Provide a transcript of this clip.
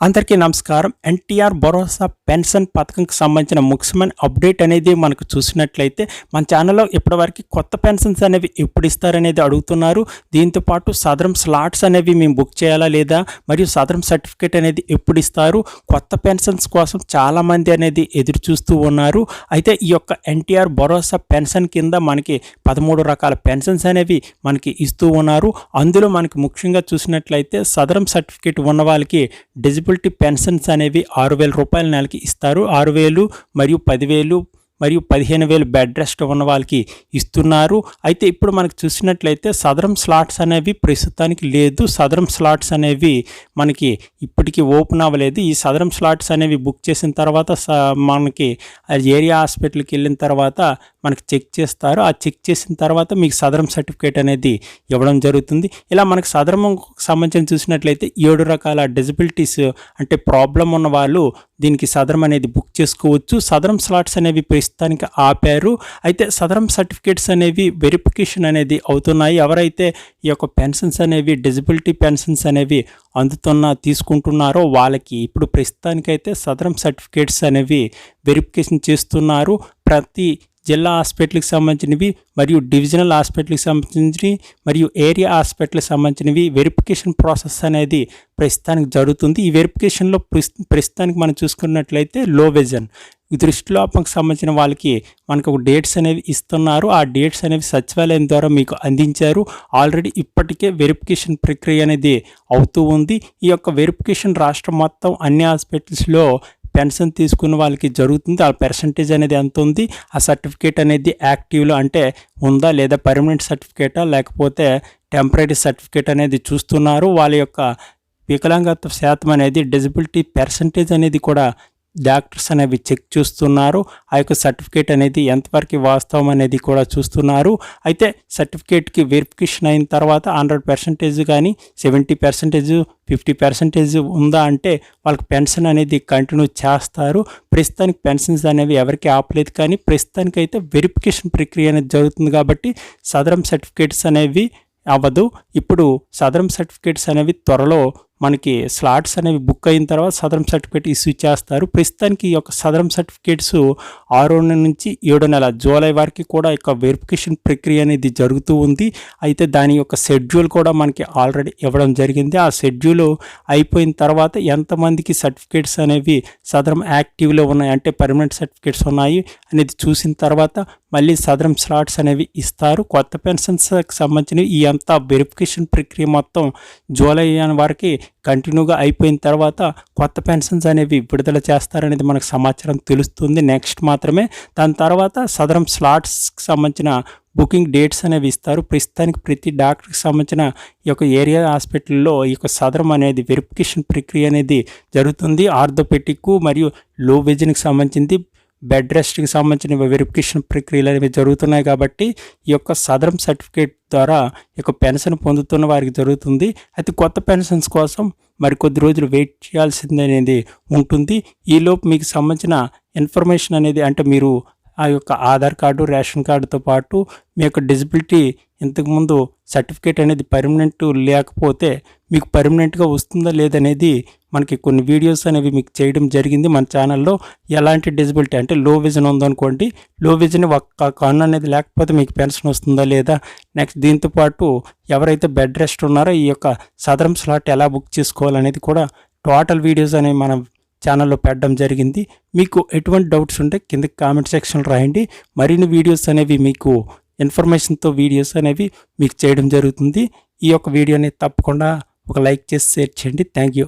అందరికీ నమస్కారం. ఎన్టీఆర్ భరోసా పెన్షన్ పథకంకి సంబంధించిన ముఖ్యమైన అప్డేట్ అనేది మనకు చూసినట్లయితే మన ఛానల్లో ఇప్పటివరకు కొత్త పెన్షన్స్ అనేవి ఎప్పుడు ఇస్తారనేది అడుగుతున్నారు. దీంతో పాటు సదరం స్లాట్స్ అనేవి మేము బుక్ చేయాలా లేదా? మరియు సదరం సర్టిఫికేట్ అనేది ఎప్పుడు ఇస్తారు? కొత్త పెన్షన్స్ కోసం చాలామంది అనేది ఎదురు చూస్తూ ఉన్నారు. అయితే ఈ యొక్క ఎన్టీఆర్ భరోసా పెన్షన్ కింద మనకి పదమూడు రకాల పెన్షన్స్ అనేవి మనకి ఇస్తూ ఉన్నారు. అందులో మనకి ముఖ్యంగా చూసినట్లయితే సదరం సర్టిఫికేట్ ఉన్న వాళ్ళకి డిజిబిలిటీ పెన్షన్స్ అనేవి ఆరు వేల రూపాయల నెలకి ఇస్తారు. ఆరు వేలు మరియు పదివేలు మరియు పదిహేను వేలు బెడ్ రెస్ట్ ఉన్న వాళ్ళకి ఇస్తున్నారు. అయితే ఇప్పుడు మనకు చూసినట్లయితే సదరం స్లాట్స్ అనేవి ప్రస్తుతానికి లేదు. సదరం స్లాట్స్ అనేవి మనకి ఇప్పటికీ ఓపెన్ అవ్వలేదు. ఈ సదరం స్లాట్స్ అనేవి బుక్ చేసిన తర్వాత స- మనకి ఏరియా హాస్పిటల్కి వెళ్ళిన తర్వాత మనకి చెక్ చేస్తారు. ఆ చెక్ చేసిన తర్వాత మీకు సదరం సర్టిఫికేట్ అనేది ఇవ్వడం జరుగుతుంది. ఇలా మనకు సదరంకు సంబంధించి చూసినట్లయితే ఏడు రకాల డిజబిలిటీస్ అంటే ప్రాబ్లం ఉన్న వాళ్ళు దీనికి సదరం అనేది బుక్ చేసుకోవచ్చు. సదరం స్లాట్స్ అనేవి ప్రస్తుతానికి ఆపారు. అయితే సదరం సర్టిఫికేట్స్ అనేవి వెరిఫికేషన్ అనేది అవుతున్నాయి. ఎవరైతే ఈ యొక్క పెన్షన్స్ అనేవి డిజబిలిటీ పెన్షన్స్ అనేవి అందుతున్న తీసుకుంటున్నారో వాళ్ళకి ఇప్పుడు ప్రస్తుతానికైతే సదరం సర్టిఫికేట్స్ అనేవి వెరిఫికేషన్ చేస్తున్నారు. ప్రతి జిల్లా హాస్పిటల్కి సంబంధించినవి మరియు డివిజనల్ హాస్పిటల్కి సంబంధించినవి మరియు ఏరియా హాస్పిటల్కి సంబంధించినవి వెరిఫికేషన్ ప్రాసెస్ అనేది ప్రస్తుతానికి జరుగుతుంది. ఈ వెరిఫికేషన్లో ప్రస్తుతానికి మనం చూసుకున్నట్లయితే లో విజన్. దృష్టిలోపంకి సంబంధించిన వాళ్ళకి మనకు ఒక డేట్స్ అనేవి ఇస్తున్నారు. ఆ డేట్స్ అనేవి సచివాలయం ద్వారా మీకు అందించారు. ఆల్రెడీ ఇప్పటికే వెరిఫికేషన్ ప్రక్రియ అనేది అవుతూ ఉంది. ఈ యొక్క వెరిఫికేషన్ రాష్ట్రం మొత్తం అన్ని హాస్పిటల్స్లో పెన్షన్ తీసుకున్న వాళ్ళకి జరుగుతుంది. ఆ పర్సంటేజ్ అనేది ఎంత ఉంది? ఆ సర్టిఫికేట్ అనేది యాక్టివ్లో అంటే ఉందా లేదా? పర్మనెంట్ సర్టిఫికేటా లేకపోతే టెంపరీ సర్టిఫికేట్ అనేది చూస్తున్నారు? వాళ్ళ యొక్క వికలాంగత్వ శాతం అనేది డిజబిలిటీ పర్సంటేజ్ అనేది కూడా డాక్టర్స్ అనేవి చెక్ చూస్తున్నారు. ఆ యొక్క సర్టిఫికేట్ అనేది ఎంతవరకు వాస్తవం అనేది కూడా చూస్తున్నారు. అయితే సర్టిఫికేట్కి వెరిఫికేషన్ అయిన తర్వాత హండ్రెడ్ పర్సెంటేజ్ కానీ సెవెంటీ పర్సెంటేజ్ ఫిఫ్టీ పర్సెంటేజ్ ఉందా అంటే వాళ్ళకి పెన్షన్ అనేది కంటిన్యూ చేస్తారు. ప్రస్తుతానికి పెన్షన్స్ అనేవి ఎవరికి ఆపలేదు కానీ ప్రస్తుతానికి అయితే వెరిఫికేషన్ ప్రక్రియ అనేది జరుగుతుంది కాబట్టి సదరం సర్టిఫికేట్స్ అనేవి అవ్వదు. ఇప్పుడు సదరం సర్టిఫికేట్స్ అనేవి త్వరలో మనకి స్లాట్స్ అనేవి బుక్ అయిన తర్వాత సదరం సర్టిఫికేట్ ఇష్యూ చేస్తారు. ప్రస్తుతానికి ఈ యొక్క సదరం సర్టిఫికేట్స్ ఆరో నెల నుంచి ఏడో నెల జూలై వరకు కూడా యొక్క వెరిఫికేషన్ ప్రక్రియ అనేది జరుగుతూ ఉంది. అయితే దాని యొక్క షెడ్యూల్ కూడా మనకి ఆల్రెడీ ఇవ్వడం జరిగింది. ఆ షెడ్యూల్ అయిపోయిన తర్వాత ఎంతమందికి సర్టిఫికేట్స్ అనేవి సదరం యాక్టివ్లో ఉన్నాయి అంటే పర్మనెంట్ సర్టిఫికేట్స్ ఉన్నాయి అనేది చూసిన తర్వాత మళ్ళీ సదరం స్లాట్స్ అనేవి ఇస్తారు. కొత్త పెన్షన్స్కి సంబంధించిన ఈ అంతా వెరిఫికేషన్ ప్రక్రియ మొత్తం జూలై వరకు కంటిన్యూగా అయిపోయిన తర్వాత కొత్త పెన్షన్స్ అనేవి విడుదల చేస్తారనేది మనకు సమాచారం తెలుస్తుంది. నెక్స్ట్ మాత్రమే దాని తర్వాత సదరం స్లాట్స్కి సంబంధించిన బుకింగ్ డేట్స్ అనేవి ఇస్తారు. ప్రస్తుతానికి ప్రతి డాక్టర్కి సంబంధించిన ఈ యొక్క ఏరియా హాస్పిటల్లో ఈ యొక్క సదరం అనేది వెరిఫికేషన్ ప్రక్రియ అనేది జరుగుతుంది. ఆర్థోపెటిక్ మరియు లో విజన్కి సంబంధించింది బెడ్ రెస్ట్కి సంబంధించిన వెరిఫికేషన్ ప్రక్రియలు అనేవి జరుగుతున్నాయి కాబట్టి ఈ యొక్క సదరం సర్టిఫికేట్ ద్వారా ఈ యొక్క పెన్షన్ పొందుతున్న వారికి జరుగుతుంది. అయితే కొత్త పెన్షన్స్ కోసం మరి కొద్ది రోజులు వెయిట్ చేయాల్సింది అనేది ఉంటుంది ఈలోపు మీకు సంబంధించిన ఇన్ఫర్మేషన్ అనేది అంటే మీరు ఆ యొక్క ఆధార్ కార్డు రేషన్ కార్డుతో పాటు మీ యొక్క డిజిబిలిటీ ఇంతకుముందు సర్టిఫికేట్ అనేది పర్మనెంట్ లేకపోతే మీకు పర్మనెంట్గా వస్తుందా లేదనేది మనకి కొన్ని వీడియోస్ అనేవి మీకు చేయడం జరిగింది మన ఛానల్లో. ఎలాంటి డిజిబిలిటీ అంటే లో విజన్ ఉందనుకోండి లో విజన్ ఒక్క కన్ను అనేది లేకపోతే మీకు పెన్షన్ వస్తుందా లేదా నెక్స్ట్ దీంతో పాటు ఎవరైతే బెడ్ రెస్ట్ ఉన్నారో ఈ యొక్క సదరం స్లాట్ ఎలా బుక్ చేసుకోవాలనేది కూడా టోటల్ వీడియోస్ అనేవి మనం ఛానల్లో పెట్టడం జరిగింది. మీకు ఎటువంటి డౌట్స్ ఉంటే కింద కామెంట్ సెక్షన్లో రాయండి. మరిన్ని వీడియోస్ అనేవి మీకు ఇన్ఫర్మేషన్తో వీడియోస్ అనేవి మీకు చేయడం జరుగుతుంది. ఈ యొక్క వీడియోని తప్పకుండా ఒక లైక్ చేసి షేర్ చేయండి. Thank you.